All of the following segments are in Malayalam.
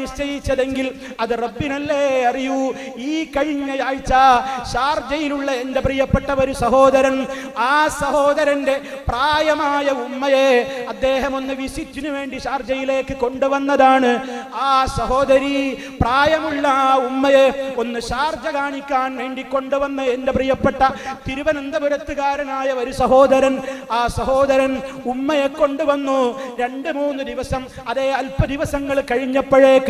നിശ്ചയിച്ചതെങ്കിൽ അത് റബ്ബിനല്ലേ അറിയൂ. ഈ കഴിഞ്ഞ ആഴ്ച ഷാർജയിലുള്ള എന്റെ പ്രിയപ്പെട്ട ഒരു സഹോദരൻ ആ സഹോദരന്റെ പ്രായമായ ഉമ്മയെ അദ്ദേഹം ഒന്ന് വിസിറ്റിനു വേണ്ടി ഷാർജയിലേക്ക് കൊണ്ടുവന്നതാണ്. ആ സഹോദരി പ്രായമുള്ള ആ ഉമ്മയെ ഒന്ന് ഷാർജ കാണിക്കാൻ വേണ്ടി കൊണ്ടുവന്ന എന്റെ പ്രിയപ്പെട്ട തിരുവനന്തപുരത്തുകാരനായ ഒരു സഹോദരൻ ആ സഹോദരൻ ഉമ്മയെ കൊണ്ടുവന്നു. രണ്ട് മൂന്ന് ദിവസം അതേ അല്പ ദിവസങ്ങൾ കഴിഞ്ഞപ്പോഴേക്ക്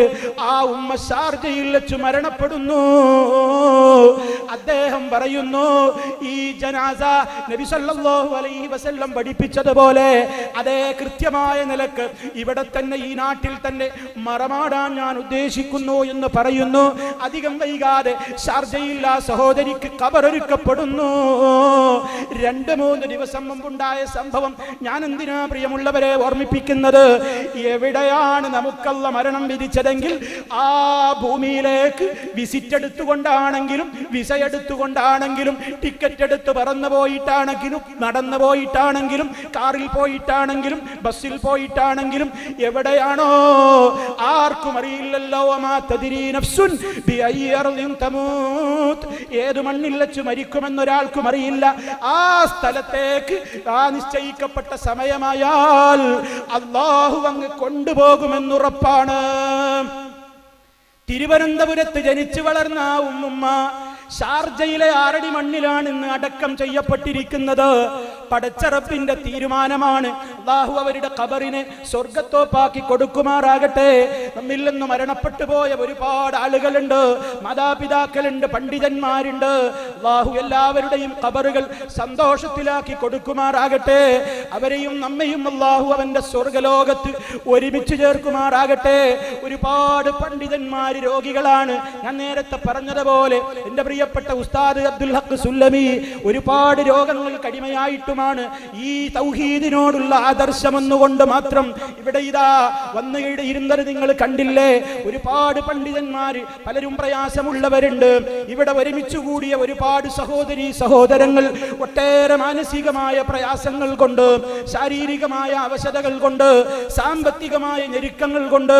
ആ ഉമ്മ ഷാർജയിൽ വെച്ച് മരണപ്പെടുന്നു അദ്ദേഹം പറയുന്നു ഈ ജനാസ നബി സല്ലല്ലാഹു അലൈഹി വസല്ലം പഠിപ്പിച്ചതുപോലെ അതേ കൃത്യമായ നിലയ്ക്ക് ഇവിടെ തന്നെ ഈ നാട്ടിൽ തന്നെ മറമാടാൻ ഞാൻ ഉദ്ദേശിക്കുന്നു എന്ന് പറയുന്നു. അധികം വൈകാതെ ഷാർജയിൽ ആ സഹോദരിക്ക് കബറൊരുക്കപ്പെടുന്നു. രണ്ട് മൂന്ന് ദിവസം മുമ്പുണ്ടായ സംഭവം ഞാൻ എന്തിനാ പ്രിയമുള്ളവരെ ഓർമ്മിപ്പിക്കുന്നത്? എവിടെയാണ് നമുക്കുള്ള മരണം വിധിച്ചതെങ്കിൽ ആ ഭൂമിയിലേക്ക് വിസിറ്റ് എടുത്തുകൊണ്ടാണെങ്കിലും വിസ എടുത്തുകൊണ്ടാണെങ്കിലും ടിക്കറ്റ് എടുത്ത് പറന്നു പോയിട്ടാണെങ്കിലും നടന്നു പോയിട്ടാണെങ്കിലും കാറിൽ പോയിട്ടാണെങ്കിലും ബസ്സിൽ പോയിട്ടാണെങ്കിലും എവിടെയാണോ ആർക്കും അറിയില്ലല്ലോ. ഏത് മണ്ണിൽ വെച്ച് മരിക്കുമെന്നൊരാൾക്കും അറിയില്ല ആ സ്ഥലത്തേക്ക് ആ നിശ്ചയിക്കപ്പെട്ട സമയമായാൽ അള്ളാഹു അങ്ങ് കൊണ്ടുപോകുമെന്നുറപ്പാണ് തിരുവനന്തപുരത്ത് ജനിച്ചു വളർന്ന ആ ഉമ്മുമ്മ ഷാർജയിലെ ആരടി മണ്ണിലാണ് ഇന്ന് അടക്കം ചെയ്യപ്പെട്ടിരിക്കുന്നത്. പടച്ചറപ്പിന്റെ തീരുമാനമാണ്. അള്ളാഹു അവരുടെ ഖബറിനെ സ്വർഗത്തോപ്പാക്കി കൊടുക്കുമാറാകട്ടെ. നമ്മിൽ നിന്ന് മരണപ്പെട്ടു പോയ ഒരുപാട് ആളുകളുണ്ട്. മാതാപിതാക്കളുണ്ട് പണ്ഡിതന്മാരുണ്ട്. അള്ളാഹു എല്ലാവരുടെയും ഖബറുകൾ സന്തോഷത്തിലാക്കി കൊടുക്കുമാറാകട്ടെ. അവരെയും നമ്മയും അള്ളാഹു അവന്റെ സ്വർഗലോകത്ത് ഒരുമിച്ച് ചേർക്കുമാറാകട്ടെ. ഒരുപാട് പണ്ഡിതന്മാര് രോഗികളാണ്. ഞാൻ നേരത്തെ പറഞ്ഞതുപോലെ എന്റെ പ്രിയപ്പെട്ട ഉസ്താദ് അബ്ദുൽ ഹക്ക് സുല്ലമി ഒരുപാട് രോഗങ്ങൾക്ക് അടിമയായിട്ടുമാണ് ഈ തൗഹീദിനോടുള്ള ആദർശം എന്നുകൊണ്ട് മാത്രം ഇവിടെ ഇതാ വന്ന് ഇരുന്നത് നിങ്ങൾ കണ്ടില്ലേ? ഒരുപാട് പണ്ഡിതന്മാര് പലരും പ്രയാസമുള്ളവരുണ്ട്. ഇവിടെ ഒരുമിച്ച് കൂടിയ ഒരുപാട് സഹോദരി സഹോദരങ്ങൾ ഒട്ടേറെ മാനസികമായ പ്രയാസങ്ങൾ കൊണ്ട് ശാരീരികമായ അവശതകൾ കൊണ്ട് സാമ്പത്തികമായ ഞെരുക്കങ്ങൾ കൊണ്ട്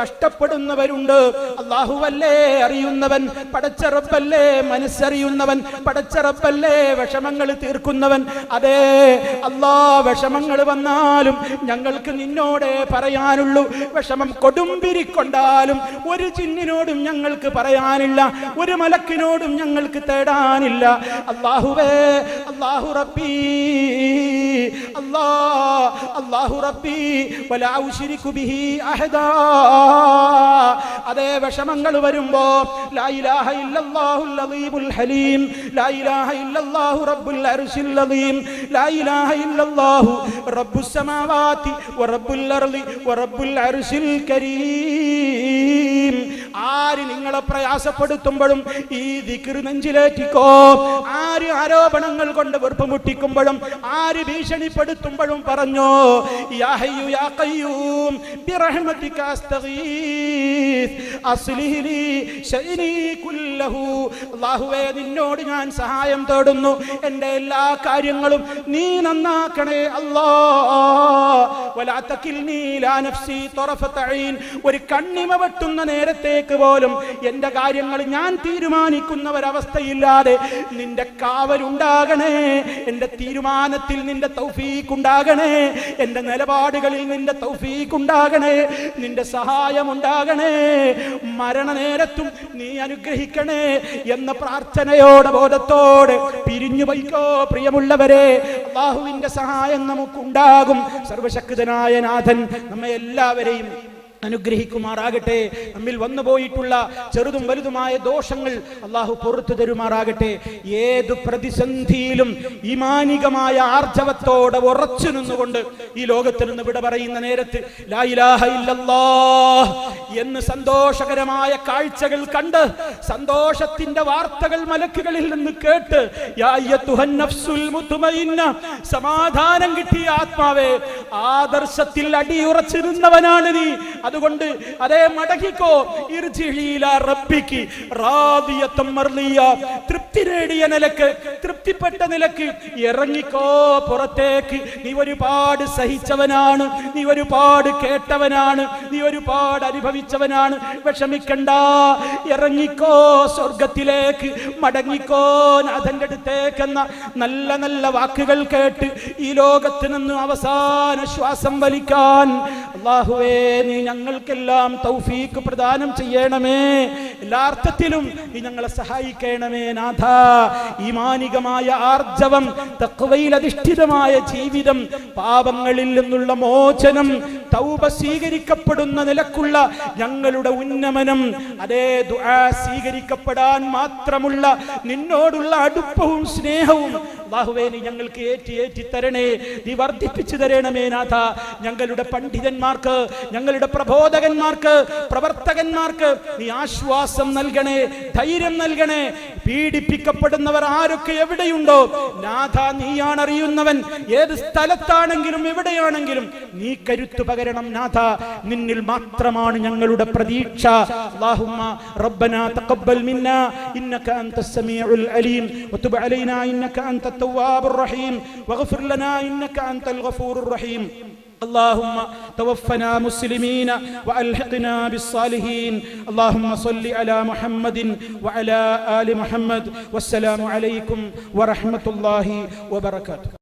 കഷ്ടപ്പെടുന്നവരുണ്ട്. അള്ളാഹുവല്ലേ അറിയുന്നവൻ പടച്ചറപ്പല്ലേ മനസ്സറിയുന്നവൻ പടച്ചറപ്പല്ലേ വിഷമങ്ങൾ തീർക്കുന്നവൻ. അതേ അല്ലാ വിഷമങ്ങൾ വന്നാലും ഞങ്ങൾക്ക് നിന്നോടെ പറയാനുള്ളൂ. വിഷമം കൊടുമ്പിരിക്കൊണ്ടാലും ഒരു ചിന്നിനോടും ഞങ്ങൾക്ക് പറയാനില്ല. ഒരു മലക്കിനോടും ഞങ്ങൾക്ക് തേടാനില്ല. അള്ളാഹുവേ അള്ളാഹു റബ്ബി അല്ലാ അള്ളാഹു റബ്ബി വലാ ഉശ്രികു ബിഹി അഹദാ. അതേ വിഷമങ്ങൾ വരുമ്പോ ലാ ഇലാഹ ഇല്ലല്ലാഹുൽ അലീമുൽ ഹലീം ലാ ഇലാഹ ഇല്ലല്ലാഹു റബ്ബുൽ അർശിൽ അലീം ലാ ഇലാഹ ഇല്ലല്ലാഹു റബ്ബുസ് സമാവാതി വറബ്ബുൽ അർളി വറബ്ബുൽ അർശിൽ കരീം. ആര് നിങ്ങളെ പ്രയാസപ്പെടുത്തുമ്പോഴും ഈ ദിക്ർ നെഞ്ചിലേറ്റിക്കോ? ആര് ആരോപണങ്ങൾ കൊണ്ട് വെറുപ്പ് മുട്ടിക്കുമ്പോഴും ആര് ഭീഷണിപ്പെടുത്തുമ്പോഴും പറഞ്ഞോ നിന്നോട് ഞാൻ സഹായം തേടുന്നു. എന്റെ എല്ലാ കാര്യങ്ങളും നീ നന്നാക്കണേ അല്ലോ. ഒരു കണ്ണിമ വെട്ടുന്ന നേരത്തേക്ക് പോലും എന്റെ കാര്യങ്ങൾ ഞാൻ തീരുമാനിക്കുന്ന ഒരവസ്ഥയില്ലാതെ നിന്റെ കാവലുണ്ടാകണേ എന്റെ തീരുമാനത്തിൽ നിന്റെ തൗഫീഖ് ഉണ്ടാകണേ എന്റെ നിലപാടുകളിൽ നിന്റെ തൗഫീഖ് ഉണ്ടാകണേ നിന്റെ സഹായം ഉണ്ടാകണേ മരണനേരത്തും നീ അനുഗ്രഹിക്കണേ എന്ന പ്രാർത്ഥനയോടെ ബോധത്തോടെ പിരിഞ്ഞു പോയിക്കോ പ്രിയമുള്ളവരെ. അള്ളാഹുവിന്റെ സഹായം നമുക്കുണ്ടാകും. സർവശക്തനായ നാഥൻ നമ്മെ എല്ലാവരെയും അനുഗ്രഹിക്കുമാറാകട്ടെ. നമ്മിൽ വന്നു പോയിട്ടുള്ള ചെറുതും വലുതുമായ ദോഷങ്ങൾ അള്ളാഹു പുറത്തു തരുമാറാകട്ടെ. ഏത് പ്രതിസന്ധിയിലും ഇമാനികമായ ആർജവത്തോടെ ഉറച്ചു നിന്നുകൊണ്ട് ഈ ലോകത്തിൽ നിന്ന് വിട പറയുന്ന നേരത്ത് എന്ന് സന്തോഷകരമായ കാഴ്ചകൾ കണ്ട് സന്തോഷത്തിന്റെ വാർത്തകൾ മലക്കുകളിൽ നിന്ന് കേട്ട് സമാധാനം കിട്ടിയ ആത്മാവേ ആദർശത്തിൽ അടിയുറച്ചിരുന്നവനാണ് നീ. അതുകൊണ്ട് അതേ മടങ്ങിക്കോ. റബ്ബിക്ക് തൃപ്തി നേടിയ നിലയ്ക്ക് തൃപ്തിപ്പെട്ട നിലയ്ക്ക് ഇറങ്ങിക്കോ പുറത്തേക്ക്. നീ ഒരുപാട് സഹിച്ചവനാണ്. നീ ഒരുപാട് കേട്ടവനാണ്. നീ ഒരുപാട് അനുഭവിച്ചവനാണ്. വിഷമിക്കണ്ട. ഇറങ്ങിക്കോ സ്വർഗത്തിലേക്ക്. മടങ്ങിക്കോ നാഥന്റെ അടുത്തേക്കെന്ന നല്ല നല്ല വാക്കുകൾ കേട്ട് ഈ ലോകത്ത് നിന്ന് അവസാന ശ്വാസം വലിക്കാൻ. അള്ളാഹുവേ നീ ഞങ്ങൾക്കെല്ലാം തൗഫീക്ക് പ്രദാനം ചെയ്യണമേ. എല്ലാ അർത്ഥത്തിലും നീ ഞങ്ങളെ സഹായിക്കണമേ നാഥ. ഈമാനികമായ ആർജവം തക്വയിൽ അധിഷ്ഠിതമായ ജീവിതം പാപങ്ങളിൽ നിന്നുള്ള മോചനം തൗബ സ്വീകരിക്കപ്പെടുന്ന നിലക്കുള്ള ഞങ്ങളുടെ ഉന്നമനം അതേ ദുആ സ്വീകരിക്കപ്പെടാൻ മാത്രമുള്ള നിന്നോടുള്ള അടുപ്പവും സ്നേഹവും അല്ലാഹുവേ നീ ഞങ്ങൾക്ക് ഏറ്റി ഏറ്റി തരണേ നീ വർദ്ധിപ്പിച്ചു തരണമേ നാഥ. ഞങ്ങളുടെ പണ്ഡിതന്മാർക്ക് ഞങ്ങളുടെ പ്രബോധകന്മാർക്ക് പ്രവർത്തകന്മാർക്ക് നീ ആശ്വാസം നൽകണേ ധൈര്യം നൽകണേ. പീഡിപ്പിക്കപ്പെടുന്നവർ ആരൊക്കെ എവിടെയുണ്ടോ? നാഥ നീയാണ് അറിയുന്നവൻ ഏത് സ്ഥലത്താണെങ്കിലും എവിടെയാണെങ്കിലും നീ കരുത്തു പകരണം നാഥ. നിന്നിൽ മാത്രമാണ് ഞങ്ങളുടെ പ്രതീക്ഷ. അലീം. അലൈനാ ഇന്നക അൻതത് التواب ഗഫൂറുർ റഹീം. اللهم توفنا مسلمين والحقنا بالصالحين اللهم صل على محمد وعلى ال محمد والسلام عليكم ورحمه الله وبركاته